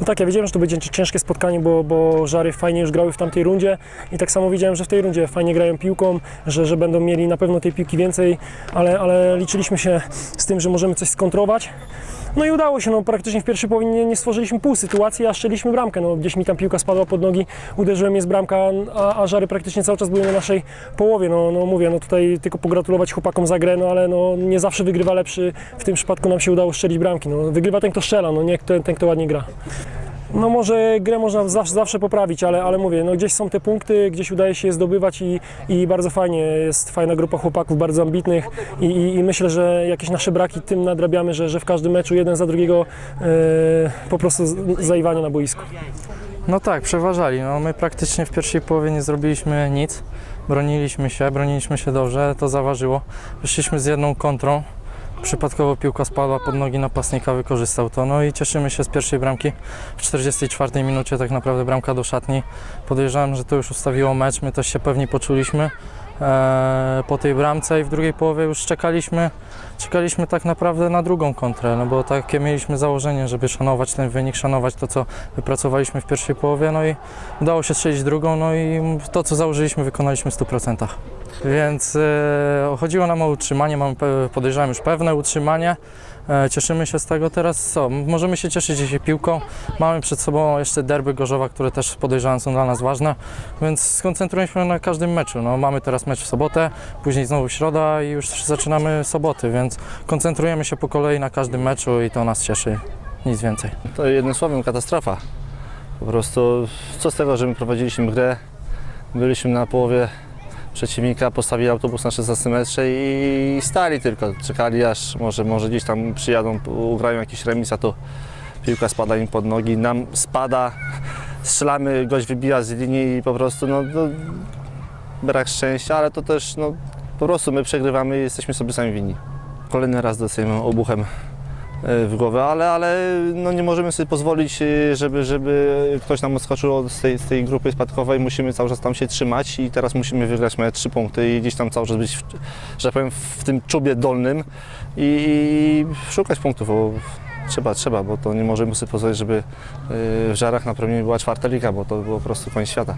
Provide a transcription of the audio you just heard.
No tak, ja wiedziałem, że to będzie ciężkie spotkanie, bo, bo Żary fajnie już grały w tamtej rundzie i tak samo wiedziałem, że w tej rundzie fajnie grają piłką, że, że będą mieli na pewno tej piłki więcej, ale, ale liczyliśmy się z tym, że możemy coś skontrować. No i udało się, no praktycznie w pierwszej połowie nie, stworzyliśmy pół sytuacji, a strzeliśmy bramkę. No, gdzieś mi tam piłka spadła pod nogi, uderzyłem jest bramka, a, a Żary praktycznie cały czas były na naszej połowie. No, no mówię, no tutaj tylko pogratulować chłopakom za grę, no ale no, nie zawsze wygrywa lepszy. W tym przypadku nam się udało strzelić bramki. No, wygrywa ten, kto strzela, no nie ten, ten kto ładnie gra. No może grę można zawsze, zawsze poprawić, ale, ale mówię, no gdzieś są te punkty, gdzieś udaje się je zdobywać i, i bardzo fajnie, jest fajna grupa chłopaków, bardzo ambitnych i, i, i myślę, że jakieś nasze braki tym nadrabiamy, że, że w każdym meczu jeden za drugiego e, po prostu zaiwanie na boisku. No tak, przeważali. No, my praktycznie w pierwszej połowie nie zrobiliśmy nic. Broniliśmy się, broniliśmy się dobrze, to zaważyło. Wyszliśmy z jedną kontrą. Przypadkowo piłka spadła pod nogi napastnika, wykorzystał to. No i cieszymy się z pierwszej bramki. W 44 minucie tak naprawdę bramka do szatni. Podejrzewam, że to już ustawiło mecz. My też się pewni poczuliśmy e, po tej bramce i w drugiej połowie już czekaliśmy, czekaliśmy tak naprawdę na drugą kontrę, no bo takie mieliśmy założenie, żeby szanować ten wynik, szanować to, co wypracowaliśmy w pierwszej połowie, no i udało się strzelić drugą, no i to, co założyliśmy, wykonaliśmy w 100%. Więc e, chodziło nam o utrzymanie, mamy, pe- podejrzewam, już pewne utrzymanie. E, cieszymy się z tego teraz. Co? Możemy się cieszyć dzisiaj piłką. Mamy przed sobą jeszcze derby Gorzowa, które też podejrzewam są dla nas ważne, więc skoncentrujemy się na każdym meczu. No, mamy teraz mecz w sobotę, później znowu środa i już zaczynamy soboty, więc koncentrujemy się po kolei na każdym meczu i to nas cieszy. Nic więcej. To jednym słowem katastrofa. Po prostu co z tego, że my prowadziliśmy grę, byliśmy na połowie przeciwnika, postawili autobus na 16 metrze i stali tylko, czekali aż może, może gdzieś tam przyjadą, ugrają jakiś remis, a to piłka spada im pod nogi, nam spada, strzelamy, gość wybija z linii i po prostu no, no brak szczęścia, ale to też no, po prostu my przegrywamy i jesteśmy sobie sami winni. Kolejny raz dostajemy obuchem w głowę, ale, ale no nie możemy sobie pozwolić, e, żeby, żeby ktoś nam odskoczył od z tej, z tej grupy spadkowej. Musimy cały czas tam się trzymać i teraz musimy wygrać mecz trzy punkty i gdzieś tam cały czas być, w, że tak powiem, w tym czubie dolnym i, i szukać punktów. Bo trzeba, trzeba, bo to nie możemy sobie pozwolić, żeby e, w żarach na nie była czwarta liga, bo to było po prostu koniec świata.